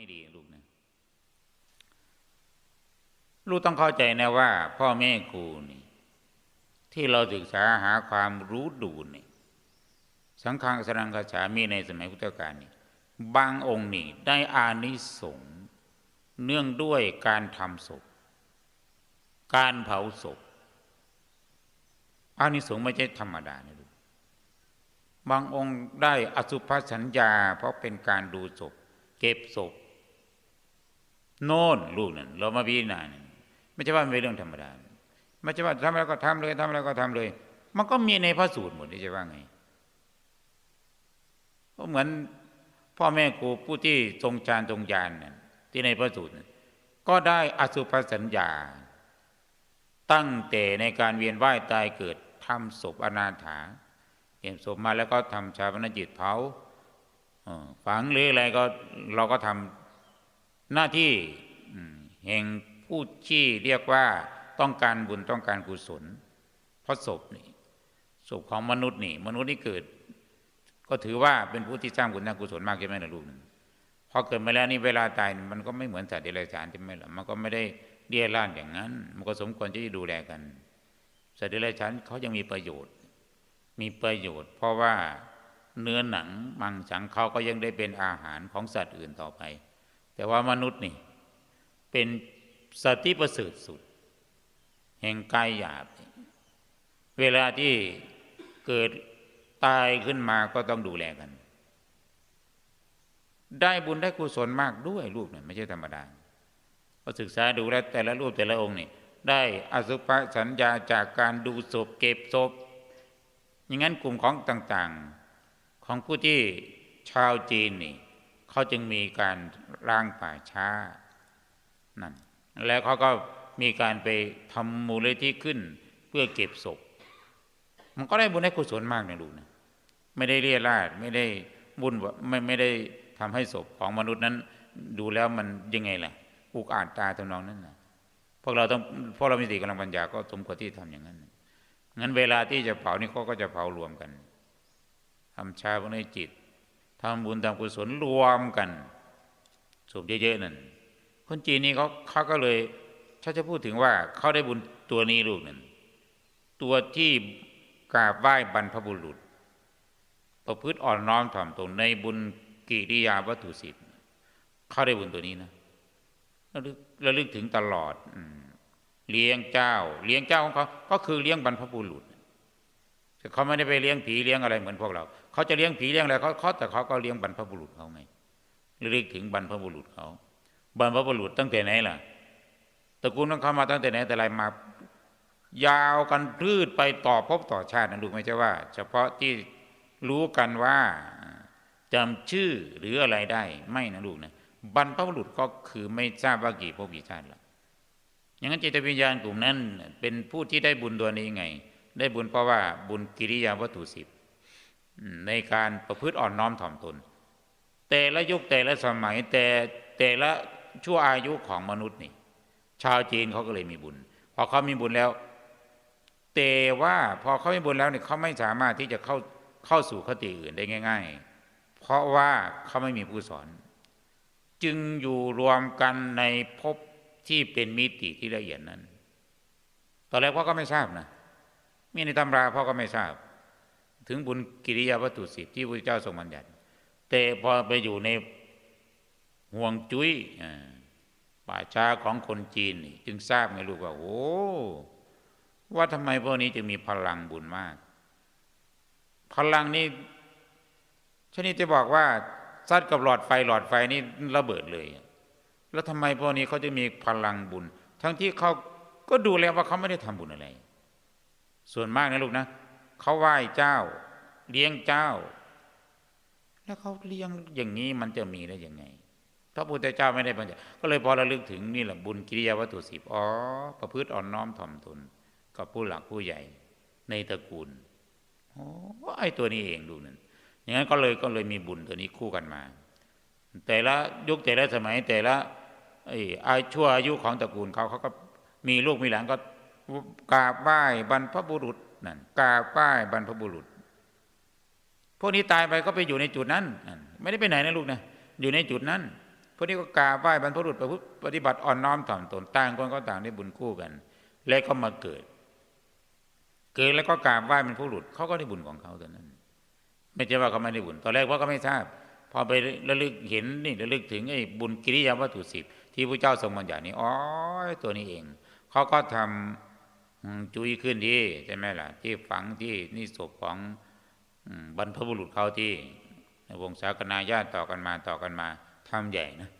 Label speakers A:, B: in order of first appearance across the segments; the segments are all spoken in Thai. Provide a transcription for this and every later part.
A: ให้ดีลูกนะลูกต้องเข้าใจนะว่า พ่อแม่ครูนี่ ที่เราศึกษาหาความรู้ดูนี่สังฆังสรังคาฉามีในสมัยพุทธกาลนี่บางองค์นี่ได้อานิสงส์เนื่องด้วยการทำศพ การเผาศพอานิสงส์ไม่ใช่ธรรมดานะลูกบางองค์ได้อสุภสัญญา เพราะเป็นการดูศพ เก็บศพ โน่นลูกนั่นเรามาพิจารณาเนี่ยไม่ใช่ว่าเป็นเรื่องธรรมดาไม่ใช่ว่าทำอะไรก็ทำเลยทำอะไรก็ทำเลย มันก็มีในพระสูตรหมดนี่จะว่าไงก็เหมือนพ่อแม่ครูผู้ที่ทรงฌานทรงญาณเนี่ยที่ในพระสูตรก็ได้อสุภสัญญา ตั้งแต่ในการเวียนว่ายตายเกิดทำศพอนาถาเห็นศพมาแล้วก็ทำชาปนจิตเผาฝังหรืออะไรก็เราก็ทำ หน้าที่แห่งผู้ที่เรียกว่าต้องการบุญต้องการกุศลเพราะศพนี่ศพของมนุษย์นี่ มนุษย์นี่เกิด ก็ถือว่าเป็นผู้ที่สร้างบุญสร้างกุศลมากใช่ไหมนะลูกพอเกิดมาแล้วนี่เวลาตายมันก็ไม่เหมือนสัตว์เดรัจฉานใช่ไหมล่ะมันก็ไม่ได้เลี้ยล่านอย่างนั้น มันก็สมควรที่จะดูแลกันสัตว์เดรัจฉานเขายังมีประโยชน์ มีประโยชน์ เพราะว่าเนื้อหนังมังสังเขาก็ยังได้เป็นอาหารของสัตว์อื่นต่อไป แต่ว่ามนุษย์นี่ เป็นสติประเสริฐสุด แห่งกายหยาบ เวลาที่เกิดตายขึ้นมาก็ต้องดูแลกัน ได้บุญได้กุศลมากด้วยรูปเนี่ยไม่ใช่ธรรมดาพอศึกษาดูแลแต่ละรูปแต่ละองค์นี่ได้อสุภสัญญาจากการดูศพเก็บศพอย่างนั้นกลุ่มของต่างๆ ของผู้ที่ชาวจีนนี่ เขาจึงมีการร่างป่าช้านั่นแล้วเขาก็มีการไปทำมูลเลที่ขึ้นเพื่อเก็บศพ มันก็ได้บุญได้กุศลมากนะดูนะไม่ได้เรียราดไม่ได้บุญไม่ไม่ได้ทำให้ศพของมนุษย์นั้น ดูแล้วมันยังไงล่ะอุกอาจตาทำนองนั้นนะพวกเราต้องพวกเรามีสติกำลังปัญญาก็สมควรที่ทำอย่างนั้นงั้นเวลาที่จะเผานี่เขาก็จะเผารวมกันทำชาพในจิต ทำบุญทำกุศลรวมกันศพเยอะๆนั่นคนจีนนี่เขาเขาก็เลยถ้าจะพูดถึงว่าเขาได้บุญตัวนี้ลูกนั่นตัวที่กราบไหว้บรรพบุรุษ ประพฤติอ่อนน้อมถ่อมตนในบุญกิริยาวัตถุสิบเขาได้บุญตัวนี้นะระลึกถึงตลอดเลี้ยงเจ้า เลี้ยงเจ้าของเขาก็คือเลี้ยงบรรพบุรุษ เขาไม่ได้ไปเลี้ยงผีเลี้ยงอะไรเหมือนพวกเรา เขาจะเลี้ยงผีเลี้ยงอะไรเขาเขาแต่เขาก็เลี้ยงบรรพบุรุษเขาไงระลึกถึงบรรพบุรุษเขาบรรพบุรุษตั้งแต่ไหนล่ะตระกูลต้องเข้ามาตั้งแต่ไหนแต่ไรมายาวกันพืชไปต่อพบต่อชาตินะลูกไม่ใช่ว่า เฉพาะที่รู้กันว่าจำชื่อหรืออะไรได้ไม่นะลูกนะบรรพบุรุษก็คือไม่ทราบว่ากี่พบกี่ชาติละอย่างนั้นจิตวิญญาณกลุ่มนั้น เป็นผู้ที่ได้บุญตัวนี้ไง ได้บุญเพราะว่าบุญกิริยาวัตถุสิบในการประพฤติอ่อนน้อมถ่อมตน แต่ละยุคแต่ละสมัยแต่แต่ละชั่วอายุของมนุษย์นี่ชาวจีนเขาก็เลยมีบุญ พอเขามีบุญแล้ว แต่ว่าพอเขามีบุญแล้วเนี่ยเขาไม่สามารถที่จะเข้าเข้าสู่คติอื่นได้ง่าย ๆ เพราะว่าเขาไม่มีผู้สอน จึงอยู่รวมกันในภพที่เป็นมิติที่ละเอียดนั้น ตอนแรกพ่อก็ไม่ทราบนะ มีในตำราพ่อก็ไม่ทราบ ถึงบุญกิริยาวัตถุสิบที่พระเจ้าทรงบัญญัติ แต่พอไปอยู่ในห่วงจุ้ยป่าช้าของคนจีน จึงทราบไงลูกว่าโอ้ว่าทำไมพวกนี้จึงมีพลังบุญมาก พลังนี้ชนิดจะบอกว่าซัดกับหลอดไฟหลอดไฟนี่ระเบิดเลย แล้วทำไมพวกนี้เขาจะมีพลังบุญ ทั้งที่เขาก็ดูแล้วว่าเขาไม่ได้ทำบุญอะไร ส่วนมากนะลูกนะเขาไหว้เจ้า เลี้ยงเจ้า แล้วเขาเลี้ยงอย่างนี้มันจะมีได้ยังไงพระพุทธเจ้าไม่ได้บัญญัติก็เลยพอระลึกถึงนี่แหละบุญกิริยาวัตถุสิบอ๋อประพฤติอ่อนน้อมถ่อมตนกับผู้หลักผู้ใหญ่ในตระกูลโอ้ไอตัวนี้เองดูนั่นอย่างนั้นก็เลยก็เลยมีบุญตัวนี้คู่กันมา แต่ละยุคแต่ละสมัยแต่ละไอ้อาชั่วอายุของตระกูลเขาเขาก็มีลูกมีหลานก็ กราบไหว้บรรพบุรุษนั่นกราบไหว้บรรพบุรุษ พวกนี้ตายไปก็ไปอยู่ในจุดนั้นไม่ได้ไปไหนนะลูกนะอยู่ในจุดนั้น พวกนี้ก็กราบไหว้บรรพบุรุษปปฏิบัติอ่อนน้อมถ่อมตนต่างคนก็ต่างได้บุญคู่กัน แล้วก็มาเกิด เกิดแล้วก็กราบไหว้บรรพบุรุษเขาก็ได้บุญของเขาเท่านั้น ไม่ใช่ว่าเขาไม่ได้บุญตอนแรกว่าก็ไม่ทราบ พอไประลึกเห็นนี่ระลึกถึงไอ้บุญกิริยาวัตถุสิบที่พระเจ้าทรงบัญญัตินี่อ๋อตัวนี้เองเขาก็ทำอืม จุยขึ้นที่ใช่ไหมล่ะ ที่ฝังที่นี่ศพของบรรพบุรุษเขาที่วงศากนาญาติต่อกันมาต่อกันมาทำใหญ่นะ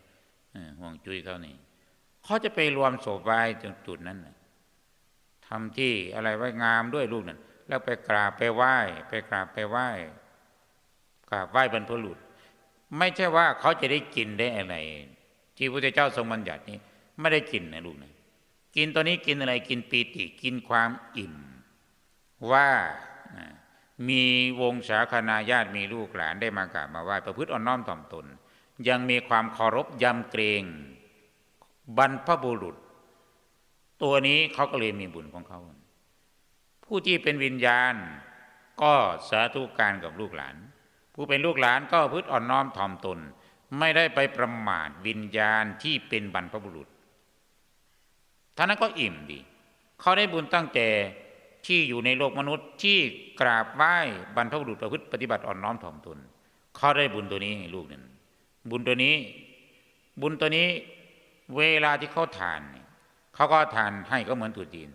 A: ห่วงจุยเขานี่เขาจะไปรวมศพไว้ตรงจุดนั้นนะทำที่อะไรไว้งามด้วยลูกนั่นแล้วไปกราบไปไหว้ ไปกราบไปไหว้กราบไหว้บรรพบุรุษ ไม่ใช่ว่าเขาจะได้กินได้อะไรที่พระเจ้าทรงบัญญัตินี้ไม่ได้กินนะลูกนะ กินตัวนี้กินอะไรกินปีติกินความอิ่ม ว่ามีวงศาคณาญาติมีลูกหลานได้มากราบมาไหว้ประพฤติอ่อนน้อมถ่อมตน ยังมีความเคารพยำเกรงบรรพบุรุษ ตัวนี้เขาก็เลยมีบุญของเขา ผู้ที่เป็นวิญญาณ ก็สาธุการกับลูกหลาน ผู้เป็นลูกหลานก็พืชอ่อนน้อมถ่อมตน ไม่ได้ไปประมาทวิญญาณที่เป็นบรรพบุรุษ ท่านั้นก็อิ่มดี เขาได้บุญตั้งแต่ที่อยู่ในโลกมนุษย์ที่กราบไหว้บรรพบุรุษประพฤติปฏิบัติอ่อนน้อมถ่อมตนเขาได้บุญตัวนี้ให้ลูกนั่นบุญตัวนี้ บุญตัวนี้เวลาที่เขาทาน เขาก็ทานให้ก็เหมือนตรุษจีน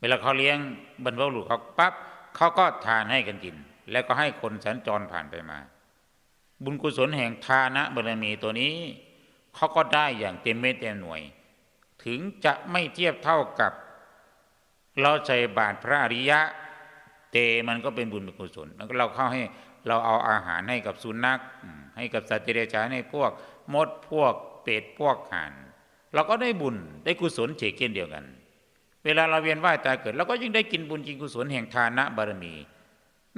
A: เวลาเขาเลี้ยงบรรพบุรุษเขาปั๊บเขาก็ทานให้กันกิน แล้วก็ให้คนสัญจรผ่านไปมา บุญกุศลแห่งทานะบารมีตัวนี้เขาก็ได้อย่างเต็มเม็ดเต็มหน่วย ถึงจะไม่เทียบเท่ากับ เราใส่บาตรพระอริยะ เตมันก็เป็นบุญเป็นกุศลแล้วก็เราเข้าให้เราเอาอาหารให้กับสุนัข ให้กับสัตว์เดรัจฉานให้พวก มดพวกเป็ดพวกห่านเราก็ได้บุญได้กุศลเฉกเช่นเดียวกัน เวลาเราเวียนว่ายตายเกิดเราก็ยิ่งได้กินบุญกินกุศลแห่งทานะบารมี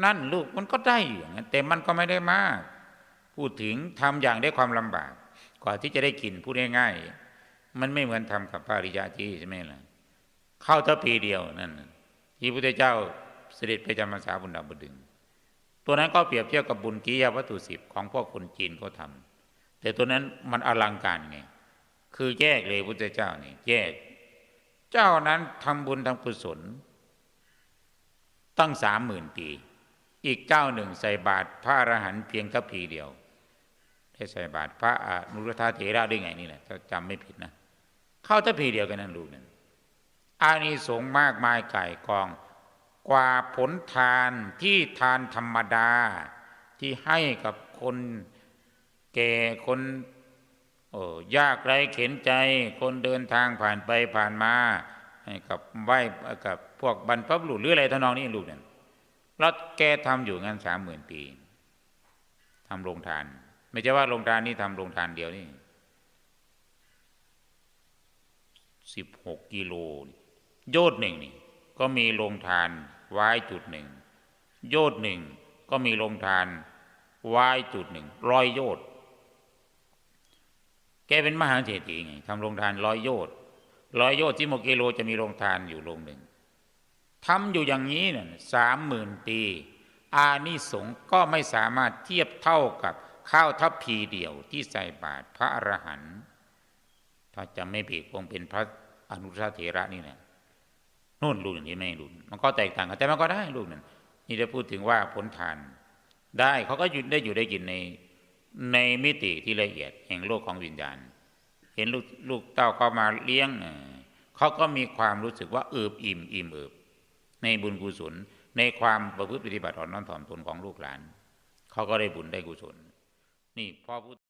A: นั่นลูกมันก็ได้อยู่งั้นแต่มันก็ไม่ได้มาก พูดถึงทำอย่างได้ความลำบาก กว่าที่จะได้กินพูดง่ายๆ มันไม่เหมือนทำกับพระอริยะจีใช่ไหมล่ะเข้าเท่าปีเดียวนั่นที่พระพุทธเจ้าเสด็จไปจำพรรษาบุญดาวดึง ตัวนั้นก็เปรียบเทียบกับบุญกิยาวัตถุสิบของพวกคนจีนเขาทำแต่ตัวนั้นมันอลังการไงคือแยกเลยพุทธเจ้านี่แยก เจ้านั้นทำบุญทำกุศล ตั้งสามหมื่นปี อีกเจ้าหนึ่งใส่บาตรพระอรหันต์เพียงทัพพีเดียวได้ใส่บาตรพระอนุรธาเถระได้ไงนี่แหละถ้าจำไม่ผิดนะ เข้าทัพพีเดียวกันนั่นลูกนั่นอานิสงส์มากมายไก่ายกอง กว่าผลทานที่ทานธรรมดา ที่ให้กับคนแก่คนยากไรเข็นใจ คนเดินทางผ่านไปผ่านมาให้กับไหว้กับพวกบรรพบุรุษหรืออะไรทำนองนี้ลูกนั่นแล้วแกทำอยู่งั้นสามหมื่นปีทำโรงทาน ไม่ใช่ว่าโรงทานนี่ทำโรงทานเดียวนี่ สิบหกกิโลโยดหนึ่งนี่ก็มีโรงทานไว้จุดหนึ่ง โยดหนึ่งก็มีโรงทานไว้จุดหนึ่งร้อยโยดแกเป็นมหาเศรษฐีไงทำโรงทานร้อยโยดร้อยโยดที่โมกิโลจะมีโรงทานอยู่โรงหนึ่งทำอยู่อย่างนี้เนี่ยสามหมื่นปีอานิสงส์ก็ไม่สามารถเทียบเท่ากับข้าวทัพพีเดียวที่ใส่บาตรพระอรหันต์ถ้าจะไม่ผิดคงเป็นพระ อนุชาเถระนี่แหละนู่นลูกนี่ไม่ลูกมันก็แตกต่างกันแต่มันก็ได้ลูกนั่นนี่จะพูดถึงว่าผลทาน ได้เขาก็ยู่ได้อยู่ได้กินในในมิติที่ละเอียดแห่งโลกของวิญญาณ เห็นลูกลูกเต้าเขามาเลี้ยงเออเขาก็มีความรู้สึกว่าเอิบอิ่มอิ่มเอิบ ในบุญกุศลในความประพฤติปฏิบัติอ่อนน้อมถ่อมตนของลูกหลาน เขาก็ได้บุญได้กุศล นี่พ่อพูด